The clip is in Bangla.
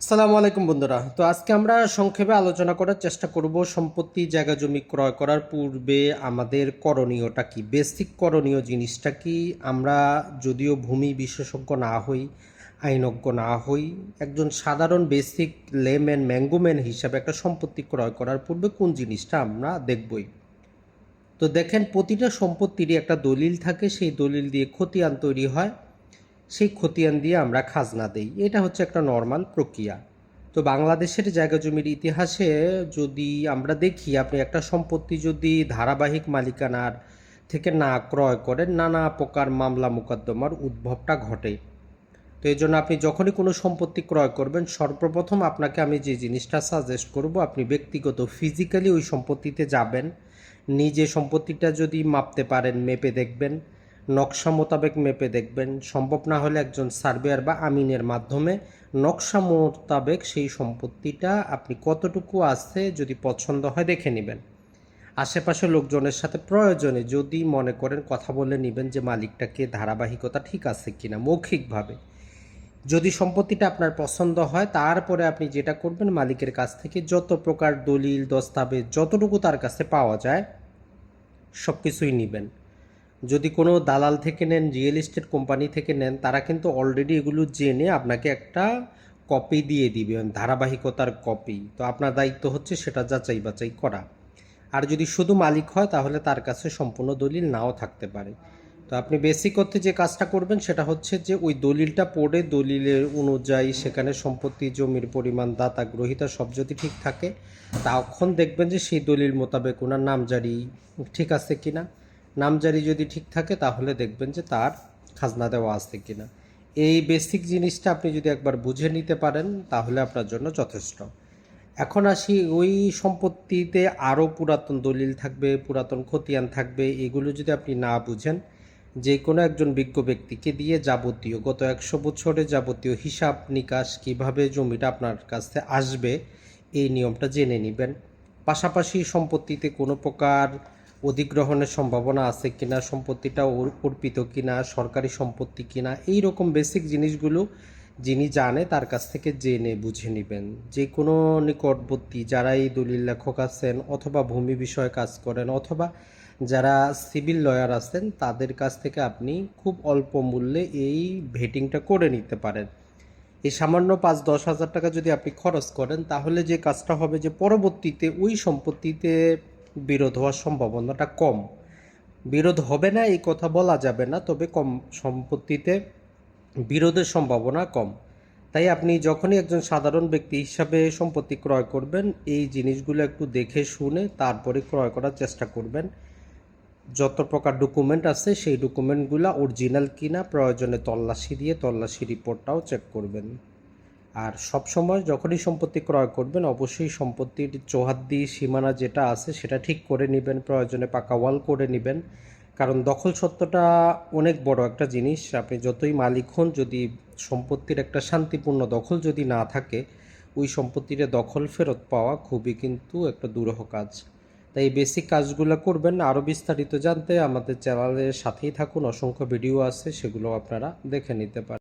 সালামু আলাইকুম বন্ধুরা। তো আজকে আমরা সংক্ষেপে আলোচনা করার চেষ্টা করব সম্পত্তি, জায়গা, জমি ক্রয় করার পূর্বে আমাদের করণীয়টা কি, বেসিক করণীয় জিনিসটা কি? আমরা যদিও ভূমি বিশেষজ্ঞ না হই, আইনজ্ঞ না হই, একজন সাধারণ বেসিক লেম্যান, ম্যাঙ্গোম্যান হিসাবে একটা সম্পত্তি ক্রয় করার পূর্বে কোন জিনিসটা আমরা দেখবই? তো দেখেন, প্রতিটা সম্পত্তিরই একটা দলিল থাকে, সেই দলিল দিয়ে খতিয়ান তৈরি হয়। সেই খতিয়ান দিয়ে আমরা খাজনা দেই। এটা হচ্ছে একটা নর্মাল প্রক্রিয়া। তো বাংলাদেশের জায়গা জমির ইতিহাসে যদি আমরা দেখি, আপনি একটা সম্পত্তি যদি ধারাবাহিক মালিকানার থেকে না ক্রয় করেন, নানা প্রকার মামলা মোকদ্দমার উদ্ভবটা ঘটে। তো এই জন্য আপনি যখনই কোনো সম্পত্তি ক্রয় করবেন, সর্বপ্রথম আপনাকে আমি যে জিনিসটা সাজেস্ট করব, আপনি ব্যক্তিগত ফিজিক্যালি ওই সম্পত্তিতে যাবেন। নিজে সম্পত্তিটা যদি মাপতে পারেন, মেপে দেখবেন। নকশা মোতাবেক মেপে দেখবেন। সম্ভব না হলে একজন সার্ভেয়ার বা আমিনের মাধ্যমে নকশা মোতাবেক সেই সম্পত্তিটা আপনি কতটুকু আছে যদি পছন্দ হয় দেখে নেবেন। আশেপাশে লোকজনের সাথে প্রয়োজনে যদি মনে করেন কথা বলে নেবেন যে মালিকটাকে ধারাবাহিকতা ঠিক আছে কিনা মৌখিকভাবে। যদি সম্পত্তিটা আপনার পছন্দ হয় তারপরে আপনি যেটা করবেন মালিকের কাছ থেকে যত প্রকার দলিল, দস্তাবেজ যতটুকু তার কাছে পাওয়া যায় সব কিছুই নেবেন। যদি কোনো দালাল থেকে নেন রিয়েল এস্টেট কোম্পানি থেকে নেন, তারা কিন্তু অলরেডি এগুলো জেনে আপনাকে একটা কপি দিয়ে দিবেন ধারাবাহিকতার কপি তো আপনার দায়িত্ব হচ্ছে সেটা যাচাই বাছাই করা। আর যদি শুধু মালিক হয়, তাহলে তার কাছে সম্পূর্ণ দলিল নাও থাকতে পারে। তো আপনি বেসিক করতে যে কাজটা করবেন, সেটা হচ্ছে যে ওই দলিলটা পড়ে, দলিলের অনুযায়ী সেখানে সম্পত্তি, জমির পরিমাণ, দাতা, গ্রহিতা সব যদি ঠিক থাকে, তখন দেখবেন যে সেই দলিল মোতাবেক ওনার নামজারি ঠিক আছে কিনা। নামজারি যদি ঠিক থাকে, তাহলে দেখবেন যে তার খাজনা দেওয়া আছে কিনা। এই বেসিক জিনিসটা আপনি যদি একবার বুঝে নিতে পারেন, তাহলে আপনার জন্য যথেষ্ট। এখন আসি, ওই সম্পত্তিতে আরও পুরাতন দলিল থাকবে, পুরাতন খতিয়ান থাকবে, এগুলো যদি আপনি না বুঝেন, যে কোনো একজন বিজ্ঞ ব্যক্তিকে দিয়ে যাবতীয়, গত একশো বছরে যাবতীয় হিসাব নিকাশ কীভাবে জমিটা আপনার কাছে আসবে, এই নিয়মটা জেনে নেবেন। পাশাপাশি সম্পত্তিতে কোনো প্রকার অধিগ্রহণের সম্ভাবনা আছে কিনা, সম্পত্তিটা অর্পিত কিনা, সরকারি সম্পত্তি কিনা এই রকম বেসিক জিনিসগুলো যিনি জানে তার কাছ থেকে জেনে বুঝে নেবেন। যে কোনো নিকটবর্তী যারা এই দলিল লেখক আছেন অথবা ভূমি বিষয়ে কাজ করেন অথবা যারা সিভিল লয়ার আছেন, তাদের কাছ থেকে আপনি খুব অল্প মূল্যে এই ভেটিংটা করে নিতে পারেন। এই সামান্য পাঁচ দশ হাজার টাকা যদি আপনি খরচ করেন, তাহলে যে কাজটা হবে যে পরবর্তীতে ওই সম্পত্তিতে বিরোধ হওয়ার সম্ভাবনাটা কম। বিরোধ হবে না, এই কথা বলা যাবে না, তবে কম সম্পত্তিতে বিরোধের সম্ভাবনা কম। তাই আপনি যখনই একজন সাধারণ ব্যক্তি হিসাবে সম্পত্তি ক্রয় করবেন, এই জিনিসগুলো একটু দেখে শুনে তারপরে ক্রয় করার চেষ্টা করবেন। যত প্রকার ডকুমেন্ট আছে, সেই ডকুমেন্টগুলো অরিজিনাল কিনা প্রয়োজনে তল্লাশি দিয়ে তল্লাশি রিপোর্টটাও চেক করবেন। আর সব সময় যখনই সম্পত্তি ক্রয় করবেন, অবশ্যই সম্পত্তির চৌহাদ্দি সীমানা যেটা আছে সেটা ঠিক করে নেবেন, প্রয়োজনে পাকা ওয়াল করে নেবেন। কারণ দখল সত্যটা অনেক বড় একটা জিনিস। আপনি যতই মালিক হন, যদি সম্পত্তির একটা শান্তিপূর্ণ দখল যদি না থাকে, ওই সম্পত্তির দখল ফেরত পাওয়া খুবই কিন্তু একটা দুরহ কাজ। তাই এই বেসিক কাজগুলো করবেন। আরও বিস্তারিত জানতে আমাদের চ্যানেলের সাথেই থাকুন। অসংখ্য ভিডিও আছে, সেগুলো আপনারা দেখে নিতে পারেন।